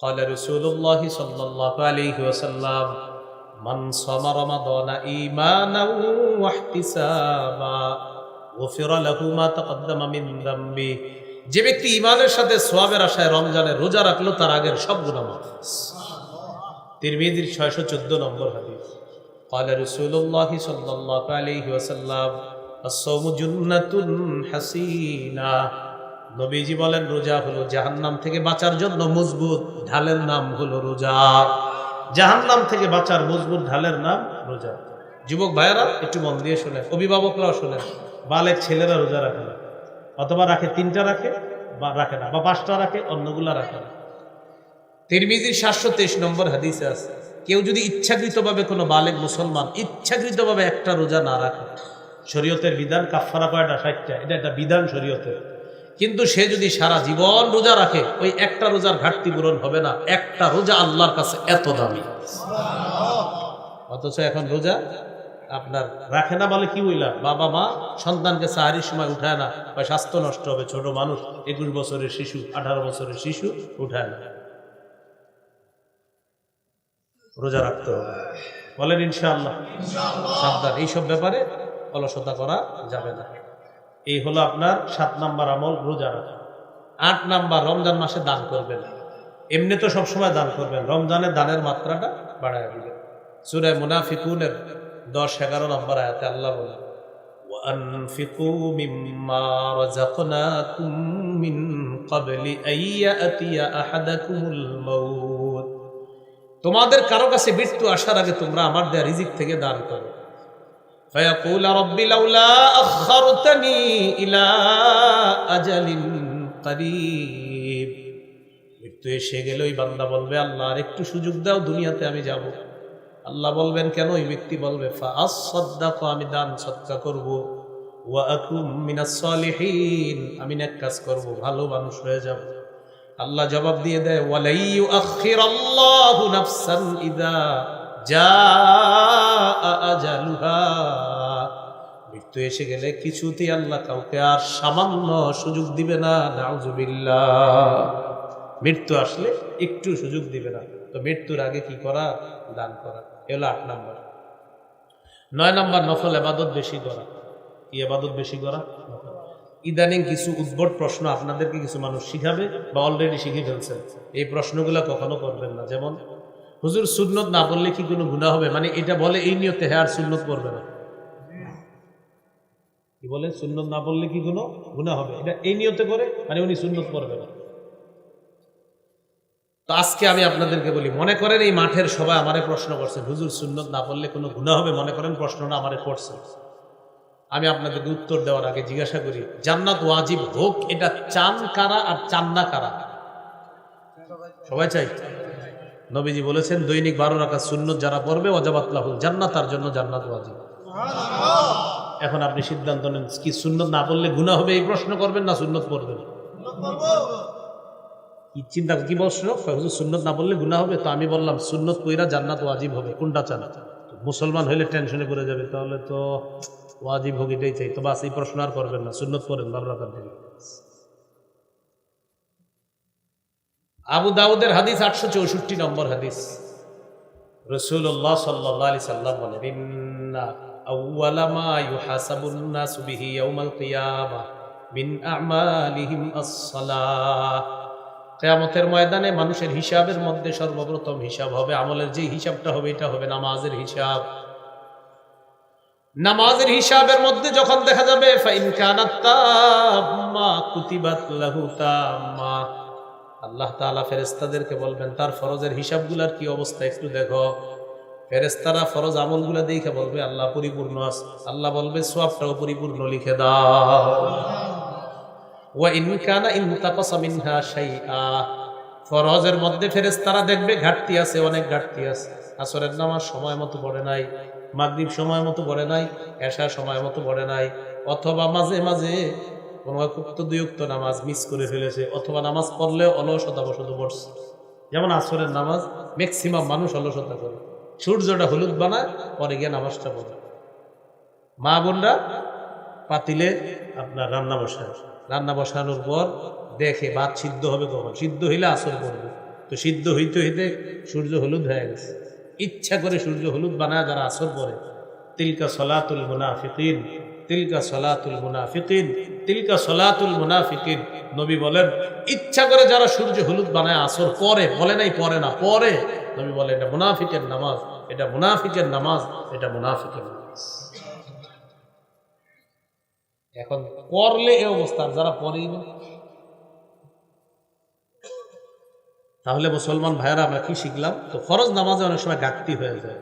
قال رسول الله صلى الله عليه وسلم من صام رمضان إيمانا واحتسابا غفر له ما تقدم من ذنبه যে ব্যক্তি ইমানের সাথে সোয়াবের আশায় রমজানের রোজা রাখলো তার আগের সব গুণা মাফ তিরমিজির ছয়শো চোদ্দ নম্বর হাদিস قال رسول الله صلى الله عليه وسلم الصوم جنة حسينة নবীজি বলেন, রোজা হলো জাহান্নাম থেকে বাঁচার জন্য মজবুত ঢালের নাম হলো রোজা। জাহান্নাম থেকে বাঁচার মজবুত ঢালের নাম রোজা। যুবক ভাইয়েরা, একটু মন দিয়ে শোনেন, অভিভাবকরাও শোনেন, বালের ছেলেরা রোজা রাখে না। অথবা রাখে, তিনটা রাখে, বা রাখে না, বা পাঁচটা রাখে, অন্যগুলা রাখে না। তিরমিজির সাতশো তেইশ নম্বর হাদিসে আছে, কেউ যদি ইচ্ছাকৃতভাবে কোনো বালেক মুসলমান, ইচ্ছাকৃতভাবে একটা রোজা না রাখে, শরীয়তের বিধান কাফারা কয়টা ষাটটা এটা একটা বিধান শরীয়তের। কিন্তু সে যদি সারা জীবন রোজা রাখে, ওই একটা রোজার ঘাটতি পূরণ হবে না। একটা রোজা আল্লাহর কাছে এত দামি। অথচ এখন রোজা আপনার রাখে না বলে কি বললাম বাবা মা সন্তানকে সাহারির সময় উঠায় না। বা স্বাস্থ্য নষ্ট হবে। ছোট মানুষ, একুশ বছরের শিশু, আঠারো বছরের শিশু উঠায় না। রোজা রাখতে হবে। বলেন ইনশাআল্লাহ। সাবধান। এইসব ব্যাপারে অলসতা করা যাবে না। এই হলো আপনার সাত নাম্বার আমল রোজা রাখা আট নাম্বার রমজান মাসে দান করবেন এমনি তো সবসময় দান করবেন রমজানের দানের মাত্রাটা বাড়ায় দিবেন সুরে মুনাফিকুনের দশ এগারো নম্বর আয়াতে আল্লাহ বলে وأنفقوا مما رزقناكم من قبل أن يأتي أحدكم الموت তোমাদের কারো কাছে মৃত্যু আসার আগে তোমরা আমার দেয়া রিজিক থেকে দান করো فيقول رب لولا أخرتني إلى أجل قريب মৃত্যু এসে গেলে ওই বান্দা বলবে আল্লাহ আর একটু সুযোগ দাও দুনিয়াতে আমি যাব আল্লাহ বলবেন কেন ওই ব্যক্তি বলবে ফাআসসাদদাকু আমি দান সৎকা করব ওয়া আকুম মিনাস সালিহিন আমি নেক কাজ করব ভালো মানুষ হয়ে যাব আল্লাহ জবাব দিয়ে দেয় ওয়ালাই ইউআখিরাল্লাহু নাফসান ইদা জাআ আজালুহা মৃত্যু এসে গেলে কিছুতেই আল্লাহ কাউকে আর সামান্য সুযোগ দিবে না, নাউজুবিল্লাহ। মৃত্যু আসলে একটু সুযোগ দিবে না। তো মৃত্যুর আগে কি করা? দান করা। এগুলো আট নাম্বার। নয় নাম্বার, নফল এবাদত বেশি করা। কি এবাদত বেশি করা? ইদানিং কিছু উদ্ভট প্রশ্ন আপনাদেরকে কিছু মানুষ শিখাবে বা অলরেডি শিখে ফেলছেন এই প্রশ্নগুলো কখনো করবেন না। যেমন, হুজুর সুন্নত না বললে কি কোনো গুণা হবে? মানে এটা বলে এই নিয়তে হ্যাঁ আর সুন্নত করবে না। কি বলে? সুন্নত না বললে কি কোনো গুণা হবে? এটা এই নিয়তে করে মানে উনি সুন্নত করবে না। তো আজকে আমি আপনাদেরকে বলি, মনে করেন এই মাঠের সবাই আমারে প্রশ্ন করছে, হুজুর, সুন্নত না পড়লে কোনো গুণা হবে? মনে করেন প্রশ্নটা আমারে করছে আমি আপনাদেরকে উত্তর দেওয়ার আগে জিজ্ঞাসা করি, জান্নাত ওয়াজিব হোক, এটা চান কারা আর চান না কারা? সবাই চাই? নবীজি বলেছেন, দৈনিক বারো রাখা সুন্নত যারা পড়বে অজাবাতলা হোক জান্নাত, তার জন্য জান্নাত ওয়াজিব। এখন আপনি সিদ্ধান্ত নেন, কি সুন্নত না পড়লে গুণা হবে এই প্রশ্ন করবেন না সুন্নত পড়বেন? কি চিন্তা, কি প্রশ্ন? সুন্নত না বললে গুণা হবে? তো আমি বললাম, সুন্নত পইরা জান্নাত ওয়াজিব হবে, কোনটা চান? মুসলমান হইলে টেনশনে পড়ে যাবে, তাহলে তো ওয়াজিব হোক এটাই চাই। তো বাস এই প্রশ্ন আর করবেন না, সুন্নত করেন বারো দিকে। আবু দাউদের হাদিস আটশো চৌষট্টি নম্বর হাদিস। রসুল্লাহ সাল্লাহ আলি সাল্লাম বলেন কেয়ামতের ময়দানে মানুষের হিসাবের মধ্যে সর্বপ্রথম হিসাব হবে, আমলের যে হিসাবটা হবে এটা হবে নামাজের হিসাব। নামাজের হিসাবের মধ্যে যখন দেখা যাবে আল্লাহ তাআলা ফেরেশতাদেরকে বলবেন, তার ফরজের হিসাবগুলার কি অবস্থা একটু দেখো। ফেরেশতারা ফরজ আমলগুলা দেখে বলবে, আল্লাহ পরিপূর্ণ আছে। আল্লাহ বলবে, সওয়াবটাও পরিপূর্ণ লিখে ফরজের মধ্যে ফেরেশতারা দেখবে, ঘাটতি আছে, অনেক ঘাটতি আছে। আসরের নামাজ সময় মতো পড়ে নাই, মাগরিব সময় মতো পড়ে নাই, এশা সময় মতো পড়ে নাই, অথবা মাঝে মাঝে কোনো উক্ত দুইক্ত নামাজ মিস করে ফেলেছে, অথবা নামাজ পড়লেও অলসতা বসত পড়ছে। যেমন আসরের নামাজ ম্যাক্সিমাম মানুষ অলসতা করে। সূর্যটা হলুদ বানায়, পরে গিয়ে নামাজটা পড়ে। মা বোনরা পাতিলে আপনার রান্না বসায়। রান্না বসানোর পর দেখে ভাত সিদ্ধ হবে কখন? সিদ্ধ হইলে আসর পড়বে। তো সিদ্ধ হইতে হইতে সূর্য হলুদ হয়ে গেছে। ইচ্ছা করে সূর্য হলুদ বানায়, যারা আসর পরে তিলকা সলাতুল মুনাফিকিন। তিলকা সলাতুল মুনাফিকিন, তিলকা সলাতুল মুনাফিকিন। নবী বলেন, ইচ্ছা করে যারা সূর্য হলুদ বানায় আসর পরে বলে নাই, পরে না, পরে। নবী বলে এটা মুনাফিকের নামাজ, এটা মুনাফিকের নামাজ, এটা মুনাফিকের নামাজ। এখন করলে এ অবস্থা যারা পরেই তাহলে মুসলমান ভাইয়েরা, আমরা কি শিখলাম? তো ফরজ নামাজে অনেক সময় ঘাটতি হয়ে যায়।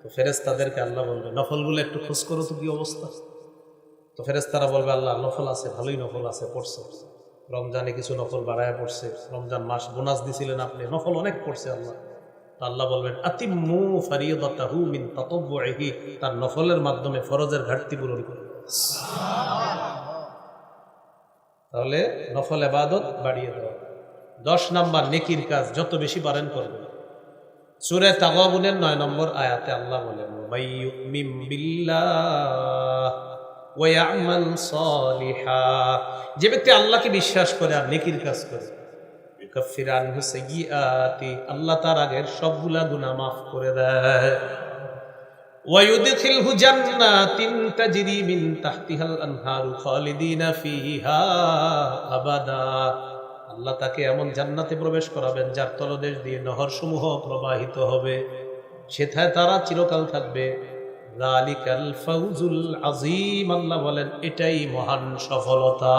তো ফেরেস তাদেরকে আল্লাহ বলবে, নফলগুলো একটু খোঁজ করো তো কি অবস্থা। তো ফেরেস্তারা বলবে, আল্লাহ, নফল আছে, ভালোই নফল আছে, পড়ছে। রমজানে কিছু নফল বাড়ায় পড়ছে। রমজান মাস বোনাস দিছিলেন আপনি, নফল অনেক পড়ছে আল্লাহ। আল্লাহ বলবেন আতিমু ফারিয়দাতাহু মিন তাতাব্বুইহি। তার নফলের মাধ্যমে ফরজের ঘাটতি পূরণ করবে তাহলে নফল এবাদত বাড়িয়ে দেওয়া দশ নাম্বার নেকির কাজ, যত বেশি পারেন করবেন। সুরে তাগাবুনের নয় নম্বর আয়াতে আল্লাহ বলেন "ওয়াইয়ুমিন বিল্লাহ। ওয়া ইয়ামাল সালিহা যে ব্যক্তি আল্লাহকে বিশ্বাস করে আর নেকির কাজ করে ইউকাফির আনহু সাইয়্যাতি আল্লাহ তার আগের সবগুলা গুনাহ মাফ করে দেয় ويدخله جنات تجري من تحتها الأنهار خالدين فيها أبدا আল্লাহ তাকে এমন জান্নাতে প্রবেশ করাবেন যার তলদেশ দিয়ে নহর সমূহ প্রবাহিত হবে সেথায় তারা চিরকাল থাকবে আল্লাহ বলেন, এটাই মহান সফলতা।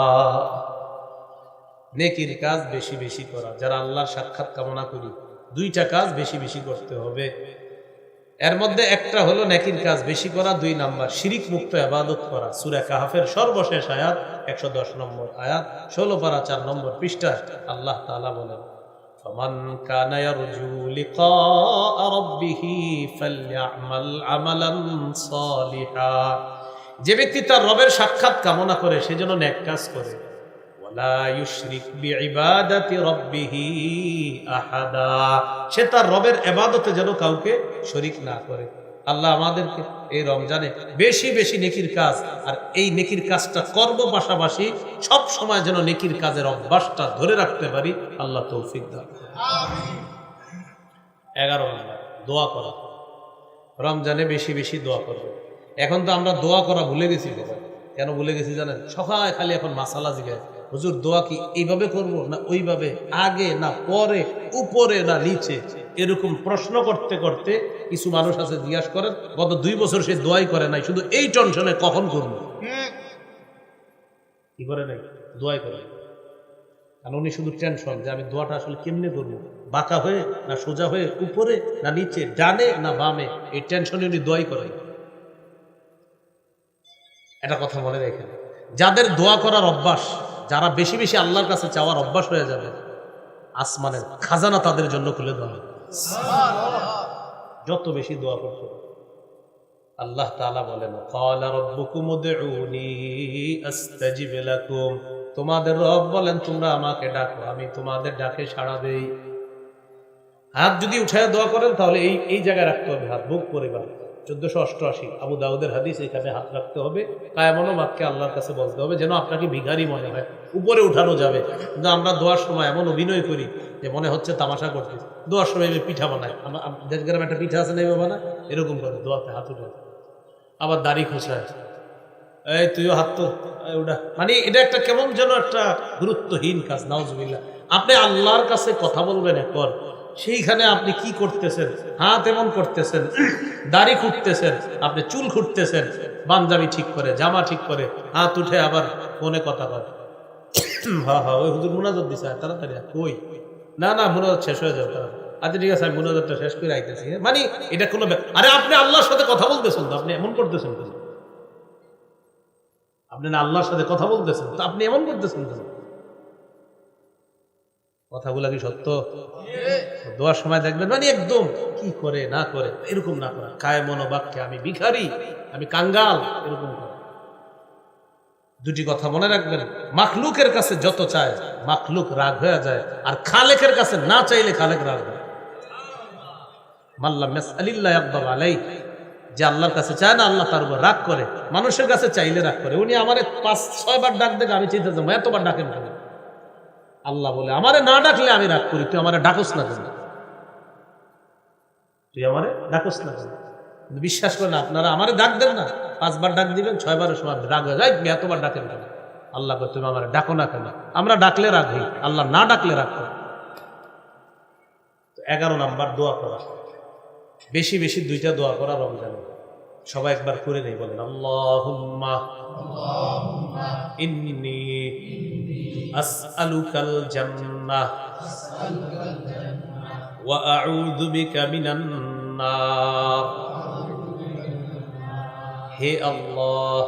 নেকির কাজ বেশি বেশি করা, যারা আল্লাহর সাক্ষাৎ কামনা করি, দুইটা কাজ বেশি বেশি করতে হবে। এর মধ্যে একটা হলো নেকির কাজ বেশি করা, দুই নাম্বার শিরিক মুক্ত আবাদত করা। সুরা কাহাফের সর্বশেষ আয়াত, একশো দশ নম্বর আয়াত, ষোলো পারা চার নম্বর পৃষ্ঠায় আল্লাহ তাআলা বলেন فمن كان يرجو لقاء ربه فليعمل عملا صالحا যে ব্যক্তি তার রবের সাক্ষাৎ কামনা করে সেজন্য নেক কাজ করে ওয়ালা ইউশরিক বিইবাদাতি রাব্বিহি আহাদা সে তার রবের ইবাদতে যেন কাউকে শরীক না করে আল্লাহ আমাদেরকে এই রমজানে বেশি বেশি নেকির কাজ আর এই নেকির কাজটা করব পাশাপাশি সব সময় যেন নেকির কাজের অভ্যাসটা ধরে রাখতে পারি আল্লাহ তৌফিক দান এগারো নম্বর দোয়া করা। রমজানে বেশি বেশি দোয়া করবে। এখন তো আমরা দোয়া করা ভুলে গেছি। কেন ভুলে গেছি জানেন? সকালে খালি এখন মাসালা জিগায়। হুজুর দোয়া কি এইভাবে করব না ওইভাবে? আগে না পরে উপরে না নিচে? এরকম প্রশ্ন করতে করতে কিছু মানুষ আছে জিজ্ঞাসা করেন গত দুই বছর সে দোয়াই করে নাই, শুধু এই টেনশনে কখন করব? কি করে নাই? দোয়াই করে। কারণ উনি শুধু টেনশন যে আমি দোয়াটা আসলে কেমনে করব? বাঁকা হয়ে না সোজা হয়ে উপরে না নিচে, ডানে না বামে, এই টেনশনে উনি দোয়াই করেন এটা কথা মনে রেখেন যাদের দোয়া করার অভ্যাস, যারা বেশি বেশি আল্লাহর কাছে চাওয়ার অভ্যাস হয়ে যাবে, আসমানের খাজানা তাদের জন্য খুলে দেওয়া যত বেশি দোয়া করতে আল্লাহ তালা বলেন তোমাদের রব বলেন, তোমরা আমাকে ডাকো, আমি তোমাদের ডাকে সাড়া দেই। হাত যদি উঠায় দোয়া করেন, তাহলে এই এই জায়গায় রাখতে হবে, হাত, বুক পরিবার চোদ্দশো অষ্টআশি। আবু দাউদের হাদিস, এখানে হাত রাখতে হবে। কায়ামনো বাক্যে আল্লাহর কাছে বলতে হবে, যেন আপনাকে ভিখারি মনে হয়। উপরে উঠানো যাবে। কিন্তু আমরা দোয়ার সময় এমন অভিনয় করি যে মনে হচ্ছে তামাশা করতে দোয়ার সময় আমি পিঠা বানাই। আমার দেশ গ্রামে একটা পিঠা আছে না এই বাবা না এরকম করে দোয়াতে হাত উঠে আবার দাড়ি খোঁচায় এই তুইও হাত তো ওটা মানে এটা একটা কেমন যেন একটা গুরুত্বহীন কাজ, নাউজুবিল্লাহ। আপনি আল্লাহর কাছে কথা বলবেন এখন সেইখানে আপনি কি করতেছেন হাত এমন করতেছেন, দাড়ি খুঁটতেছেন আপনি চুল খুঁটতেছেন পাঞ্জাবি ঠিক করে, জামা ঠিক করে, হাত উঠে আবার ফোনে কথা বলে হ্যাঁ হ্যাঁ ওই হুজুর মুনাজত দিছে তাড়াতাড়ি। কই না না, মুনাজত শেষ হয়ে যাবে। আচ্ছা ঠিক আছে মুনাজতটা শেষ করে আইতেছি হ্যাঁ? মানে এটা কোনো আরে, আপনি আল্লাহর সাথে কথা বলতেছেন তো, আপনি এমন করতেছেন আপনি না আল্লাহর সাথে কথা বলতেছেন তো, আপনি এমন করতেছেন কেন? কথাগুলা কি সত্য? দোয়ার সময় দেখবেন মানে একদম কি করে, না করে, এরকম না করা। কায় মনোবাক্যে আমি ভিখারি, আমি কাঙ্গাল, এরকম করে। দুটি কথা মনে রাখবেন, মাখলুকের কাছে যত চায়, মাখলুক রাগ হয়ে যায়, আর খালেকের কাছে না চাইলে খালেক রাগ হয়। মাল্লা মেস আলিল্লাহ একদম আলাই যে আল্লাহর কাছে চায় না, আল্লাহ তার উপর রাগ করে, মানুষের কাছে চাইলে রাগ করে। উনি আমার পাঁচ ছয় বার ডাক দেখে আমি চিন্তা যাব এতবার ডাকেন কেন? আল্লাহ বলে, আমারে না ডাকলে আমি রাগ করি, তুই আমারে ডাকস না কেন? তুই আমারে ডাকস না কেন? বিশ্বাস করেন, আপনারা আমারে ডাক দেন না। পাঁচবার ডাক দিবেন ছয়বারের সময় রাগ হয়ে যায় এতবার ডাকেন কেন? আল্লাহ তুমি আমার ডাকো না কেন? আমরা ডাকলে রাগ হই, আল্লাহ না ডাকলে রাগ করি। এগারো নাম্বার দোয়া করা। বেশি বেশি দুইটা দোয়া করা রমজানে সবাই একবার করে নেই, বলেন, আল্লাহুম্মা হে আল্লাহ,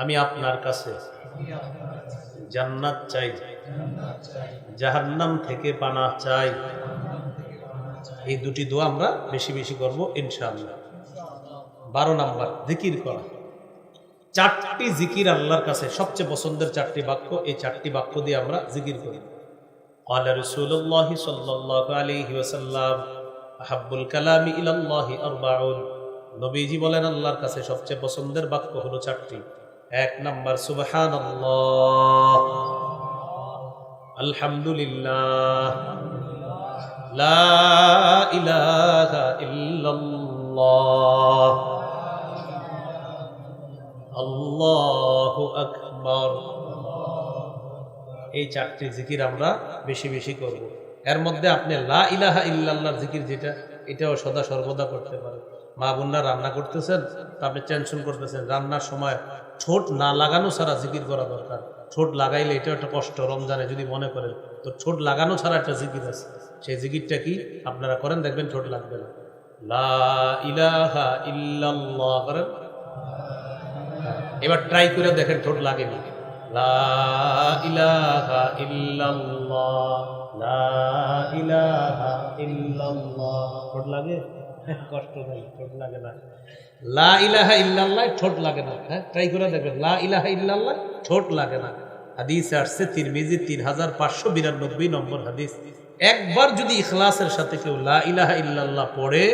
আমি আপনার কাছে জান্নাত চাই, জাহান্নাম থেকে পানা চাই। এই দুটি দোয়া আমরা বেশি বেশি করব, ইনশাআল্লাহ। বারো নাম্বার জিকির করা চারটি জিকির আল্লাহর কাছে সবচেয়ে পছন্দের চারটি বাক্য এই চারটি বাক্য দিয়ে আমরা জিকির করি قال رسول الله صلى الله عليه وسلم أحب الكلام إلى الله أربعون নবীজি বলেন আল্লাহর কাছে সবচেয়ে পছন্দের বাক্য হলো চারটি এক নাম্বার সুবহান আলহামদুলিল্লাহ লা ইলাহা ইল্লাল্লাহ আল্লাহু আকবার। এই চারটি জিকির আমরা বেশি বেশি করব। এর মধ্যে আপনি লা ইলাহা ইল্লাল্লাহর জিকির যেটা, এটাও সদা সর্বদা করতে পারেন। মা বোনরা রান্না করতেছেন তা আপনি টেনশন করতেছেন। রান্নার সময় ঠোঁট না লাগানো ছাড়া জিকির করা দরকার। ঠোঁট লাগাইলে এটা একটা কষ্ট, রমজানে যদি মনে করেন। তো ঠোঁট লাগানো ছাড়া একটা জিকির আছে। সেই জিকিরটা কি? আপনারা করেন, দেখবেন ঠোঁট লাগবে না। লা ইলাহা ইল্লাল্লাহ করেন এবার ট্রাই করে দেখেন ঠোঁট লাগেনি লা ইলাহা ইল্লাল্লাহ, লা ইলাহা ইল্লাল্লাহ। ঠোঁট লাগে? কষ্ট লাগে না। লা ইলাহা লাগে না। হ্যাঁ ট্রাই লা ইলাহা লাগে না। হাদিস আসছে, তিরমিজি তিন হাজার পাঁচশো বিরানব্বই নম্বর হাদিস। একবার যদি ইখলাসের সাথে কেউ লা পড়ে,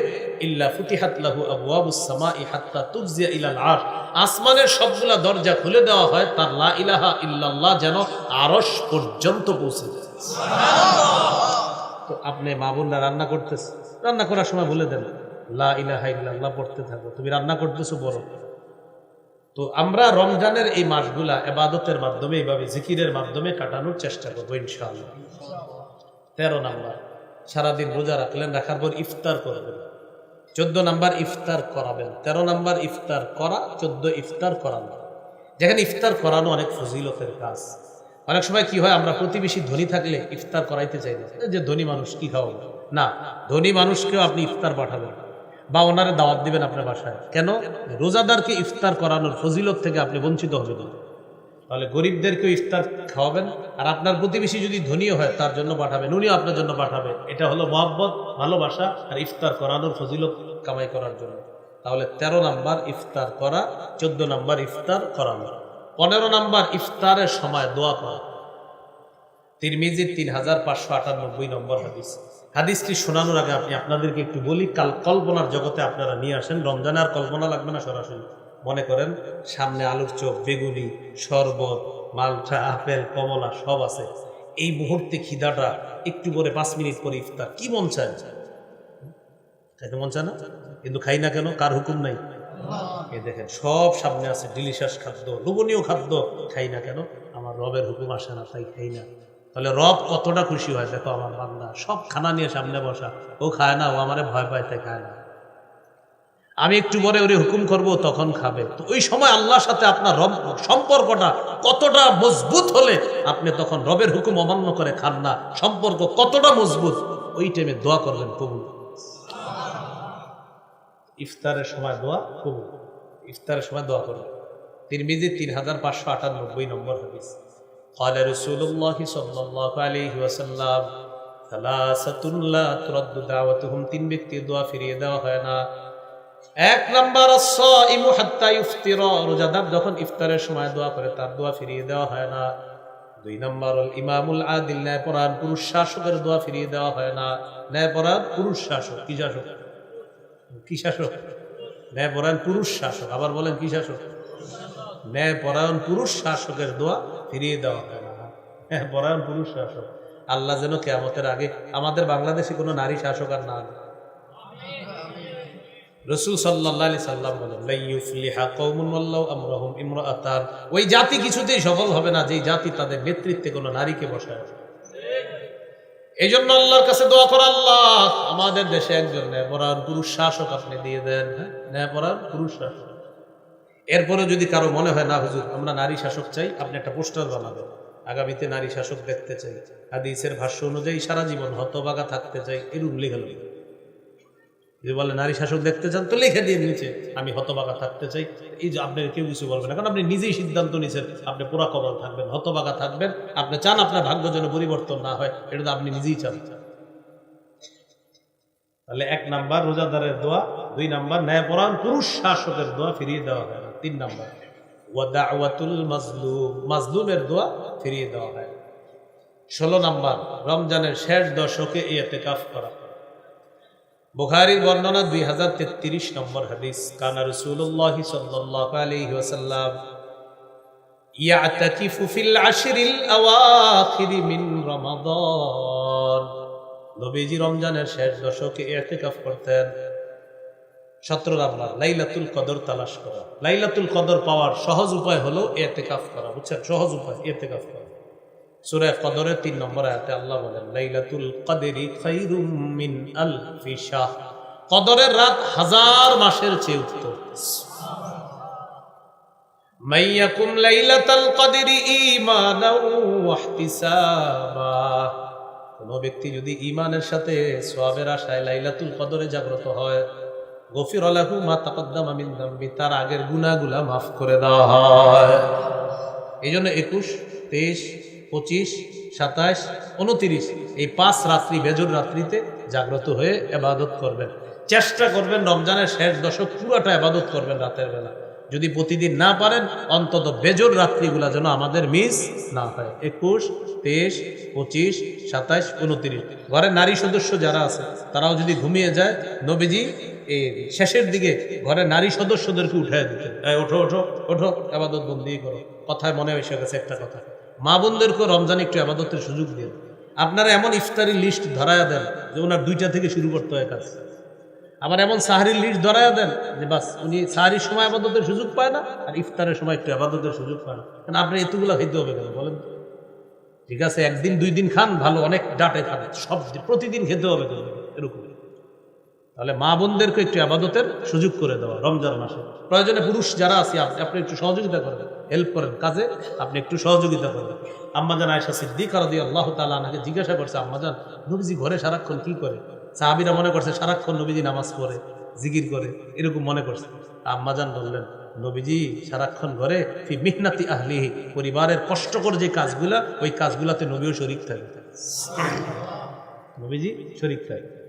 ইল্লা ফুতিহাত লাহু আবওয়াবুস সামাই হাত্তা তুফজিয়া ইলাল আরশ, আসমানের সবগুলা দরজা খুলে দেওয়া হয়, তার লা ইলাহা যেন আরশ পর্যন্ত পৌঁছে তো আপনি মা বোনরা রান্না করতেছে, রান্না করার সময় বলে দেন, লা ইলাহা ইল্লাল্লাহ পড়তে থাকো, তুমি রান্না করতেছো বড়। তো আমরা রমজানের এই মাসগুলা এবাদতের মাধ্যমে, এইভাবে জিকিরের মাধ্যমে কাটানোর চেষ্টা করব ইনশাআল্লাহ। তেরো নাম্বার, সারাদিন রোজা রাখলেন, রাখার পর ইফতার করবেন চোদ্দ নাম্বার, ইফতার করাবেন। তেরো নাম্বার, ইফতার করা, চোদ্দ ইফতার করানো। যেখানে ইফতার করানো অনেক ফজিলতের কাজ। অনেক সময় কি হয়, আমরা প্রতিবেশী ধনী থাকলে ইফতার করাইতে চাই না। যে ধনী মানুষ কি খাওয়াবো? না, ধনী মানুষকেও আপনি ইফতার পাঠাবেন। বা ওনারে দাওয়াত দিবেন আপনার বাসায়। কেন? রোজাদারকে ইফতার করানোর ফজিলত থেকে আপনি বঞ্চিত হবেন। তাহলে গরিবদেরকেও ইফতার খাওয়াবেন, আর আপনার প্রতিবেশী যদি ধনীও হয়, তার জন্য পাঠাবেন, উনিও আপনার জন্য পাঠাবে। এটা হলো মহব্বত, ভালোবাসা, আর ইফতার করানোর ফজিলত কামাই করার জন্য। তাহলে ১৩ নাম্বার ইফতার করা, চোদ্দ নাম্বার ইফতার করানো। পনেরো নাম্বার ইফতারের সময় দোয়া করা। তিরমিজির তিন হাজার পাঁচশো আটানব্বই নম্বর হাদিস। হাদিসটি শোনানোর আগে আপনি আপনাদেরকে একটু বলি, কাল কল্পনার জগতে আপনারা নিয়ে আসেন, রমজানে আর কল্পনা লাগবে না সরাসরি। মনে করেন, সামনে আলুর চোখ বেগুনি, শরবত, মালটা, আপেল, কমলা, সব আছে। এই মুহূর্তে খিদাটা একটু পরে পাঁচ মিনিট পরে ইফতার। কি মন চায়? খাইতে মন চায় না? কিন্তু খাই না কেন? কার হুকুম নাই? এ দেখেন, সব সামনে আছে ডিলিশিয়াস খাদ্য, লোভনীয় খাদ্য। খাই না কেন? আমার রবের হুকুম আসে না, তাই খাই না। তাহলে রব কতটা খুশি হয় দেখো আমার বান্দা। সব খানা নিয়ে সামনে বসা। ও খায় না, ও আমারে ভয় পায়, তাই খায় না। আমি একটু পরে ওরে হুকুম করব তখন খাবে তো ওই সময় আল্লাহর সাথে আপনার রব সম্পর্কটা কতটা মজবুত হলে আপনি তখন রবের হুকুম অমান্য করে খান না সম্পর্ক কতটা মজবুত ওই টাইমে দোয়া করবেন কবুল ইফতারের সময় দোয়া কবুল ইফতারের সময় দোয়া করবেন তিরমিজি তিন হাজার পাঁচশো আটানব্বই নম্বর হাদিস قال رسول الله صلى الله عليه وسلم ثلاثة لا ترد دعوتهم তিন ব্যক্তির দোয়া ফিরিয়ে দেওয়া হয় না এক নাম্বার রোজাদার যখন ইফতারের সময় দোয়া করে, তার দোয়া ফিরিয়ে দেওয়া হয় না। দুই নম্বর ইমামুল আদিল ন্যায় পরাণ পুরুষ শাসকের দোয়া ফিরিয়ে দেওয়া হয় না। ন্যায় পরাণ পুরুষ শাসক, কি শাসক? কি শাসক? ন্যায় পরাণ পুরুষ শাসক, আবার বলেন কি শাসক? ন্যায় পরায়ণ পুরুষ শাসকের দোয়া ফিরিয়ে দেওয়া হয় না। ন্যায়পরায়ণ পুরুষ শাসক, আল্লাহ যেন কেমতের আগে আমাদের বাংলাদেশে কোনো নারী শাসক আর না। রসুল সাল্লাহ সাল্লাম বলেন ওই জাতি কিছুতেই সফল হবে না, যেই জাতি তাদের নেতৃত্বে কোনো নারীকে বসায় এই জন্য আল্লাহর কাছে দোয়া কর, আল্লাহ, আমাদের দেশে একজন ন্যায়পরায়ণ পুরুষ শাসক আপনি দিয়ে দেন। হ্যাঁ ন্যায়পরায়ণ পুরুষ শাসক। এরপরে যদি কারও মনে হয়, না হুজুর, আমরা নারী শাসক চাই, আপনি একটা পোস্টার বানাবেন আগামীতে নারী শাসক দেখতে চাই। হাদিসের ভাষ্য অনুযায়ী সারা জীবন হতবাগা থাকতে চাই এরকম লেখা। যদি বলে, নারী শাসক দেখতে চান তো লিখে দিয়ে নিচে আমি হতবাগা থাকতে চাই। এই যে আপনি কেউ কিছু বলবেন না, কারণ আপনি নিজেই সিদ্ধান্ত নিয়েছেন, আপনি পুরা কবল থাকবেন, হতবাগা থাকবেন। আপনি চান আপনার ভাগ্য যেন পরিবর্তন না হয় এটা তো আপনি নিজেই চান। তাহলে এক নাম্বার রোজাদারের দোয়া, দুই নাম্বার ন্যায়পরায়ণ পুরুষ শাসকের দোয়া ফিরিয়ে দেওয়া হয়। না তিন নাম্বার ওয়াদাওয়াতুল মাজলুম, মাজলুমের দোয়া ফিরিয়ে দেওয়া হয়। ষোলো নাম্বার, রমজানের শেষ দশকে ইয়েতেকাফ করা। বুখারীর বর্ণনা দুই হাজার তেত্রিশ নম্বর হাদিস। কানা রসুল্লাহ সাল্লাহ আলাইহি ওয়াসাল্লাম, ইয়াতাকিফু ফিল আশরিল আওয়াখির মিন রমাদান। নবীজি রমজানের শেষ দশকে ইতিকাফ করতেন। সতেরো নাম্বার লাইলাতুল কদর তালাশ করা। লাইলাতুল কদর পাওয়ার সহজ উপায় হলো এতেকাফ করা, বুঝছেন? সহজ উপায়, এতেকাফ করা। সূরা কদরের তিন নম্বর আয়াতে আল্লাহ বলেন, লাইলাতুল খাইরুম মিন কদরের রাত হাজার মাসের চেয়ে উত্তম মাইয়াকুম লাইলাতাল কদরি ঈমানাও ওয়াহতিসাবা। কোন ব্যক্তি যদি ঈমানের সাথে সোয়াবের আশায় লাইলাতুল কদরে জাগ্রত হয়, গফির আলাহু মা তাকদ্দামা মিন দাম্বি, তার আগের গুনাহগুলা মাফ করে দেওয়া হয়। এই জন্য একুশ, তেইশ পঁচিশ, সাতাশ, উনতিরিশ। এই পাঁচ রাত্রি, বেজর রাত্রিতে জাগ্রত হয়ে এবাদত করবেন। চেষ্টা করবেন রমজানের শেষ দশক পুরাটা এবাদত করবেন রাতের বেলা। যদি প্রতিদিন না পারেন, অন্তত বেজর রাত্রিগুলা যেন আমাদের মিস না হয়। একুশ, তেইশ, পঁচিশ সাতাইশ উনতিরিশ। ঘরের নারী সদস্য যারা আছে, তারাও যদি ঘুমিয়ে যায়, নবীজি এই শেষের দিকে ঘরের নারী সদস্যদেরকে উঠাই দিতেন। ওঠো ওঠো ওঠো আবাদত বন্দি করো। কথায় মনে এসে গেছে একটা কথা। মা বোনদেরকেও রমজান একটু আবাদতের সুযোগ দিন। আপনারা এমন ইফতারি লিস্ট ধরায়া দেন যে ওনার দুইটা থেকে শুরু করতে হয় কাজ। আবার এমন সাহারির লিস্ট ধরায়া দেন যে বাস, উনি সাহারির সময় আবাদতের সুযোগ পায় না আর ইফতারের সময় একটু আবাদতের সুযোগ পায় না। কারণ আপনি এতগুলো খাইতে হবে কেন বলেন? ঠিক আছে, একদিন দুই দিন খান, ভালো, অনেক ডাটে খান, সব প্রতিদিন খেতে হবে কেন এরকম তাহলে মা বোনদেরকে একটু আবাদতের সুযোগ করে দেওয়া রমজান মাসে। প্রয়োজনে পুরুষ যারা আছে আপনি একটু সহযোগিতা করেন হেল্প করেন কাজে আপনি একটু সহযোগিতা করেন আম্মাজান আয়সা সিদ্দিক আরদি আল্লাহ তালা আনাকে জিজ্ঞাসা করছে আম্মাজান নবীজি ঘরে সারাক্ষণ কি করে? সাহাবিরা মনে করছে সারাক্ষণ নবীজি নামাজ পড়ে জিকির করে এরকম মনে করছে। আম্মাজান বললেন নবীজি সারাক্ষণ ঘরে ফি মিহনাতি আহলিহি পরিবারের কষ্টকর যে কাজগুলা ওই কাজগুলাতে নবীও শরিক থাকে। নবীজি শরিক থাকে।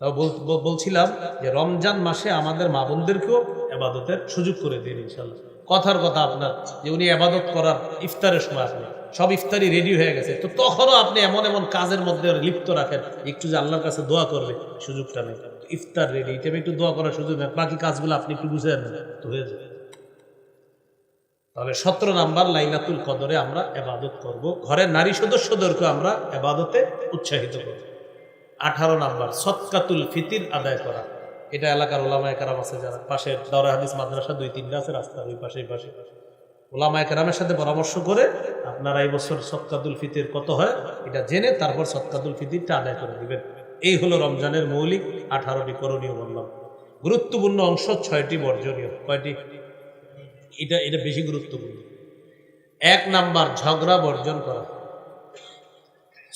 তাও বল- বল- বলছিলাম যে রমজান মাসে আমাদের মা বোনদেরকেও এবাদতের সুযোগ করে দিন ইনশাল্লাহ কথার কথা আপনার, যে উনি আবাদত করার ইফতারের সময় আপনি, সব ইফতারি রেডি হয়ে গেছে। তো তখনও আপনি এমন এমন কাজের মধ্যে লিপ্ত রাখেন, একটু যে আল্লাহর কাছে দোয়া করবে, সুযোগটা নেই। ইফতার রেডি এটা একটু দোয়া করার সুযোগ নেই। বাকি কাজগুলো আপনি একটু বুঝে নেন, তো হয়ে যাবে। তাহলে সতেরো নাম্বার লাইলাতুল কদরে আমরা এবাদত করব। ঘরের নারী সদস্যদেরকে আমরা এবাদতে উৎসাহিত করব। আঠারো নাম্বার সৎকাতুল ফিতির আদায় করা। এটা এলাকার ওলামায় কারাম আছে যারা। পাশের দরা হাদিস মাদ্রাসা দুই তিনটা আছে, রাস্তার ওই পাশে পাশে ওলামায় কারামের সাথে পরামর্শ করে আপনারা এই বছর সৎকাতুল ফিতির কত হয়, এটা জেনে তারপর সৎকাতুল ফিতিরটা আদায় করে দিবেন। এই হলো রমজানের মৌলিক আঠারোটি করণীয় বললাম গুরুত্বপূর্ণ অংশ ছয়টি বর্জনীয়। কয়টি? এটা এটা বেশি গুরুত্বপূর্ণ। এক নাম্বার, ঝগড়া বর্জন করা।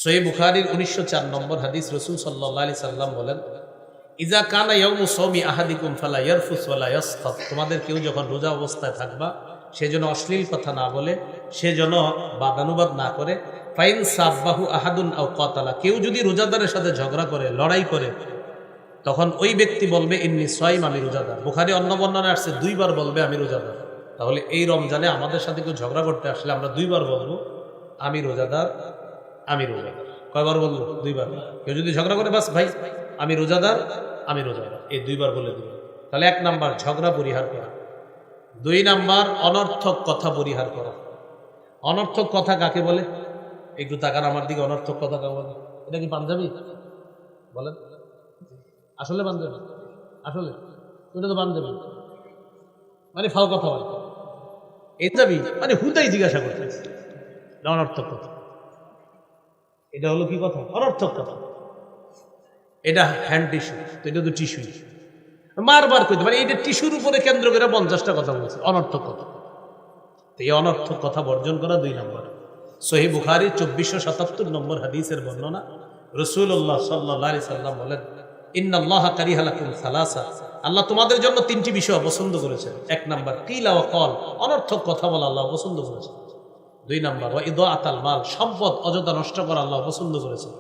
সহি বুখারির উনিশশো চার নম্বর হাদিস রসুল সাল্লাহ আলি সাল্লাম বলেন ইজা কানা ইয়াউমু সৌমি আহাদিকুম ফালা ইয়ারফুস তোমাদের কেউ যখন রোজা অবস্থায় থাকবা, সে যেন অশ্লীল কথা না বলে, সে যেন বাদানুবাদ না করে, ফাইন সাব্বাহু আহাদুন আও কতালা। কেউ যদি রোজাদারের সাথে ঝগড়া করে, লড়াই করে, তখন ওই ব্যক্তি বলবে, ইন্নি সোয়াইম আমি রোজাদার। বুখারি অন্য বর্ণনা আসছে, দুইবার বলবে, আমি রোজাদার। তাহলে এই রমজানে আমাদের সাথে কেউ ঝগড়া করতে আসলে আমরা দুইবার বলব, আমি রোজাদার। আমি রোজাদার কয়বার বলব দুইবার। কেউ যদি ঝগড়া করে, বাস ভাই, আমি রোজাদার আমি রোজাদার। এই দুইবার বলে দিব তাহলে এক নাম্বার, ঝগড়া পরিহার করা। দুই নাম্বার, অনর্থক কথা পরিহার করা। অনর্থক কথা কাকে বলে? একটু তাকান আমার দিকে, অনর্থক কথা কাকে বলে? এটা কি পাঞ্জাবি? বলেন। আসলে পাঞ্জাবি? আসলে? ওটা তো পাঞ্জাবি। মানে ফাও কথা বলে। এই যাবি মানে হুদাই জিজ্ঞাসা করতে অনর্থক কথা। এটা হলো কি কথা? অনর্থক কথা। এটা হ্যান্ড টিস্যু তো এটা তো টিস্যু বারবার কইতে মানে এটা টিস্যুর উপরে কেন্দ্র করে পঞ্চাশটা কথা বলছে, অনর্থক কথা। এই অনর্থক কথা বর্জন করা দুই নম্বর। সহি বুখারি চব্বিশশো সাতাত্তর নম্বর হাদিসের বর্ণনা। রসুল্লাহ সাল্লাহ সাল্লাম বলেন, ইন্নাল্লাহ কারিহালাকুম সালাসা। আল্লাহ তোমাদের জন্য তিনটি বিষয় পছন্দ করেছেন। এক নাম্বার, কিলা ও কল অনর্থক কথা বলা আল্লাহ পছন্দ করেছেন। দুই নাম্বার ও ইদ আতাল মাল সম্পদ অযথা নষ্ট করা আল্লাহ পছন্দ করেছেন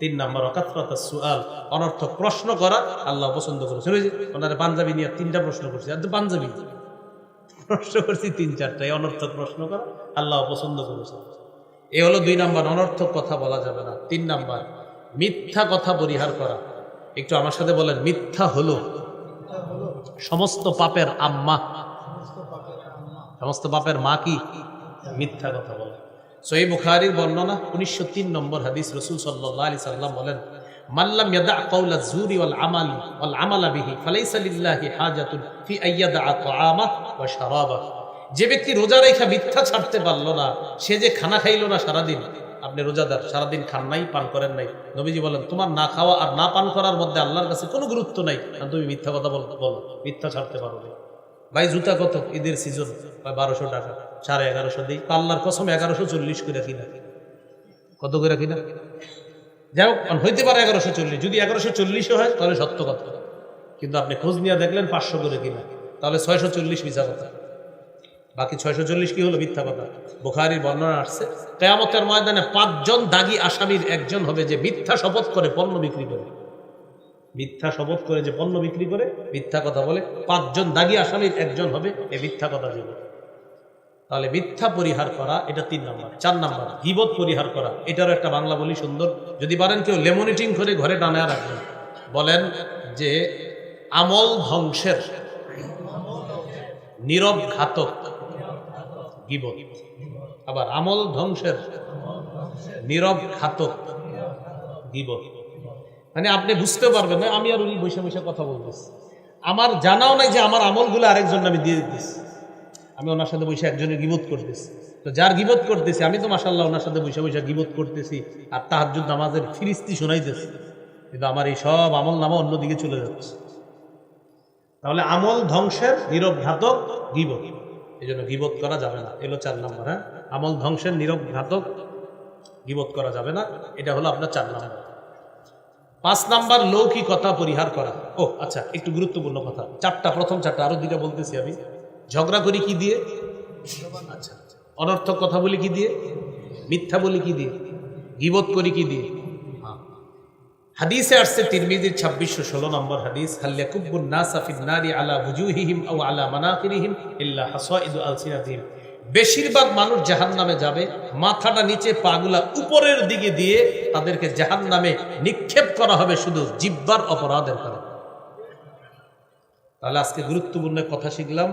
তিন নাম্বার অকাত্রতা সুআল অনর্থক প্রশ্ন করা আল্লাহ পছন্দ করেছে। ওনারা পাঞ্জাবি নিয়ে তিনটা প্রশ্ন করছে আর পাঞ্জাবি। প্রশ্ন করছি তিন চারটা এই অনর্থক প্রশ্ন করা আল্লাহ পছন্দ করেছে। এ হলো দুই নাম্বার অনর্থক কথা বলা যাবে না। তিন নাম্বার মিথ্যা কথা পরিহার করা। একটু আমার সাথে বলেন মিথ্যা হলো সমস্ত পাপের আম্মা। সমস্ত পাপের মা কি? মিথ্যা কথা বলে। সহি বুখারির বর্ণনা উনিশশো তিন নম্বর হাদিস রসুল সাল্লাহ আলি সাল্লাম বলেন মাল্লাম ইয়াদা কওলা জুরি ওয়াল আমালি ওয়াল আমালা বিহি ফালাইসা লিল্লাহি হাজাতুন ফি আইয়াদা তাআমা ওয়া শারাবা। যে ব্যক্তি রোজা রেখা মিথ্যা ছাড়তে পারল না, সে যে খানা খাইলো না সারাদিন, আপনি রোজাদার, সারাদিন খান নাই, পান করেন নাই। নবীজি বলেন, তোমার না খাওয়া আর না পান করার মধ্যে আল্লাহর কাছে কোনো গুরুত্ব নাই। আর তুমি মিথ্যা কথা বল, বলো, মিথ্যা ছাড়তে পারো ভাই, জুতা কত ঈদের সিজন বারোশো টাকা। সাড়ে এগারোশো দিই। পাল্লার কসম এগারোশো চল্লিশ করে কিনা। কত করে কিনা? যাই হোক হইতে পারে এগারোশো চল্লিশ। যদি এগারোশো চল্লিশও হয়, তাহলে সত্য কথা। কিন্তু আপনি খোঁজ নিয়ে দেখলেন পাঁচশো করে কিনা। তাহলে ছয়শো চল্লিশ মিথ্যা কথা। বাকি ছয়শো চল্লিশ কি হলো মিথ্যা কথা? বুখারির বর্ণনা আসছে, কেয়ামতের ময়দানে পাঁচজন দাগি আসামির একজন হবে যে মিথ্যা শপথ করে পণ্য বিক্রি করে। মিথ্যা শপথ করে যে পণ্য বিক্রি করে, মিথ্যা কথা বলে, পাঁচজন দাগি আসামির একজন হবে, এ মিথ্যা কথা জীবন তাহলে মিথ্যা পরিহার করা, এটা তিন নম্বর। চার নম্বর, গিবত পরিহার করা। এটারও একটা বাংলা বলি সুন্দর। যদি পারেন কেউ লেমনিটিং করে ঘরে টানা রাখবেন। বলেন যে, আমল ধ্বংসের নীরব ঘাতক গিবত। আবার আমল ধ্বংসের নীরব ঘাতক গিবত। মানে আপনি বুঝতে পারবেন না, আমি আর উনি বৈশা বৈশা কথা বলতেছি। আমার জানাও নাই যে আমার আমলগুলো আরেকজন আমি দিয়ে দিতেছি। আমি ওনার সাথে বসে একজনের গিবোধ করতেছি। তো যার গিবোধ করতেছি, আমি তো মাসাল্লাহ ওনার সাথে বসে বসে গিবোধ করতেছি আর তাহার জন্য আমাদের ফিরিস্তি শোনাইতেছি। কিন্তু আমার এই সব আমল নামা অন্যদিকে চলে যাচ্ছে। তাহলে আমল ধ্বংসের নীরব ঘাতক গিবত। এই জন্য গিবোধ করা যাবে না। এলো চার নম্বর হ্যাঁ? আমল ধ্বংসের নীরব ঘাতক গিবোধ করা যাবে না। এটা হলো আপনার চার নম্বর। পাঁচ নাম্বার, লৌকিকতা পরিহার করা। ও আচ্ছা একটু গুরুত্বপূর্ণ কথা। চারটা, প্রথম চারটা, আরও দুইটা বলতেছি আমি। ঝগড়া করি কি দিয়ে? আচ্ছা অনর্থক কথা বলি কি দিয়ে? মিথ্যা বলি কি দিয়ে? গিবত করি কি দিয়ে? হ্যাঁ। হাদিসে আসছে তিরমিজির ছাব্বিশশো ষোলো নম্বর হাদিস হাল্লাকুব্বুন নাসা ফিন নারি আলা বুজুহিহিম আও আলা মানাকিরিহিম ইল্লা হাসাইদু আলসিনাতিহিম। বেশিরভাগ মানুষ জাহান নামে যাবে মাথাটা নিচে পাগুলা উপরের দিকে দিয়ে তাদেরকে জাহান নামে নিক্ষেপ করা হবে শুধু জিব্বার অপরাধের কারণে। তাহলে আজকে গুরুত্বপূর্ণ কথা শিখলাম।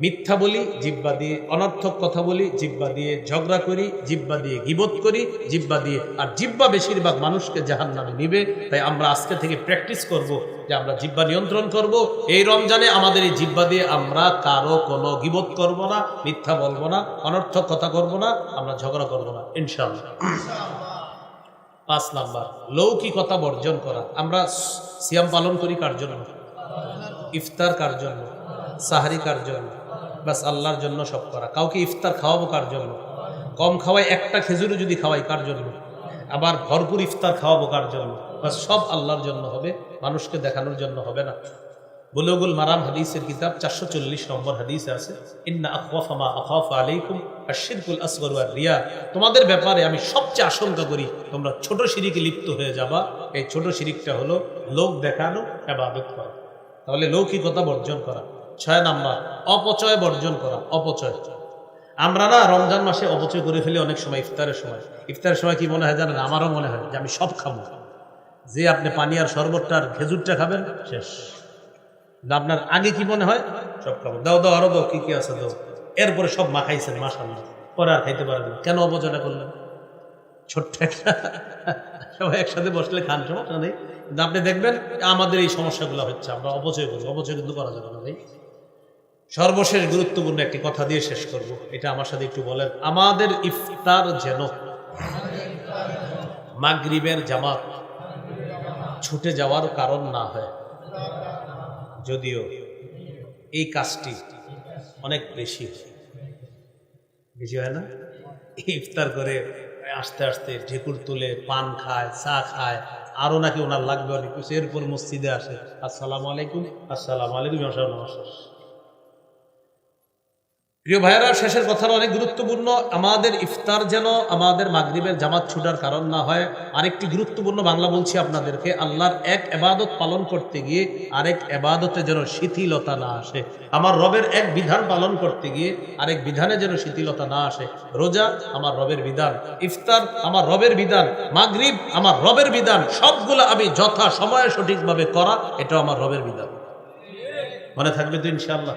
মিথ্যা বলি জিব্বা দিয়ে, অনর্থক কথা বলি জিব্বা দিয়ে ঝগড়া করি জিব্বা দিয়ে গিবত করি জিব্বা দিয়ে, আর জিব্বা বেশিরভাগ মানুষকে জাহান নামে নিবে। তাই আমরা আজকে থেকে প্র্যাকটিস করব যে আমরা জিব্বা নিয়ন্ত্রণ করব। এই রমজানে আমাদের এই জিব্বা দিয়ে আমরা কারও কোনো গিবত করব না, মিথ্যা বলব না, অনর্থক কথা করব না, আমরা ঝগড়া করব না ইনশাল্লাহ পাঁচ নাম্বার লৌকিকতা বর্জন করা। আমরা সিয়াম পালন করি কার জন্য? ইফতার কার জন্য? সাহারি কার জন্য? বাস আল্লাহর জন্য সব করা। কাউকে ইফতার খাওয়াবো কার জন্য? কম খাওয়াই একটা খেজুরও যদি খাওয়াই কার জন্য? আবার ভরপুর ইফতার খাওয়াবো কার জন্য? বাস সব আল্লাহর জন্য হবে, মানুষকে দেখানোর জন্য হবে না। বুলুগুল মারাম হাদিসের কিতাব, চারশো চল্লিশ নম্বর হাদিসে আছে, ইন্না আখওয়াফামা আখাফ আলাইকুম আশিরকুল আসগর আর রিয়া। তোমাদের ব্যাপারে আমি সবচেয়ে আশঙ্কা করি, তোমরা ছোট শিরিকে লিপ্ত হয়ে যাবা। এই ছোট শিরিকটা হলো লোক দেখানো এবাদত করা। তাহলে লৌকিকতা বর্জন করা? ছয় নাম্বার, অপচয় বর্জন করা, অপচয়। আমরা না রমজান মাসে অপচয় করে ফেলি অনেক সময়, ইফতারের সময়। ইফতারের সময় কি মনে হয় জানেন? আমারও মনে হয় যে আমি সব খাব। যে আপনি পানি আর শরবতটা আর খেজুরটা খাবেন, শেষ। না, আপনার আগে কি মনে হয়? সব খাব। দাও দাও, আরও দাও, কি কি আছে দাও। এরপরে সব মাখাইছেন মাসাল্লাহ পরে আর খাইতে পারবেন কেন অপচয়টা করলেন? ছোট্ট একটা সবাই একসাথে বসলে খান, সমস্যা নেই। কিন্তু আপনি দেখবেন, আমাদের এই সমস্যাগুলো হচ্ছে। আমরা অপচয় করি। অপচয় কিন্তু করা যাবে না ভাই। সর্বশেষ গুরুত্বপূর্ণ একটি কথা দিয়ে শেষ করব। এটা আমার সাথে একটু বলেন। আমাদের ইফতার যেন মাগরিবের জামাত ছুটে যাওয়ার কারণ না হয়, যদিও এই কাজটি অনেক বেশি। বেশি হয় না? ইফতার করে আস্তে আস্তে ঢেকুর তুলে পান খায়, চা খায়, আরও নাকি ওনার লাগবে অনেক কিছু। এরপর মসজিদে আসে। আসসালামু আলাইকুম। আসসালামু আলাইকুম। নমস্কার প্রিয় ভাইয়েরা, শেষের কথাটা অনেক গুরুত্বপূর্ণ। আমাদের ইফতার যেন আমাদের মাগরিবের জামাত ছুটার কারণ না হয়, আরেকটি গুরুত্বপূর্ণ বাংলা বলছি আপনাদেরকে, আল্লাহর এক এবাদত পালন করতে গিয়ে আরেক এবাদতে যেন শিথিলতা না আসে। আমার রবের এক বিধান পালন করতে গিয়ে আরেক বিধানে যেন শিথিলতা না আসে। রোজা আমার রবের বিধান, ইফতার আমার রবের বিধান, মাগরিব আমার রবের বিধান, সবগুলো আমি যথা সময়ে সঠিকভাবে করা এটা আমার রবের বিধান। মনে থাকবে তো ইনশাআল্লাহ?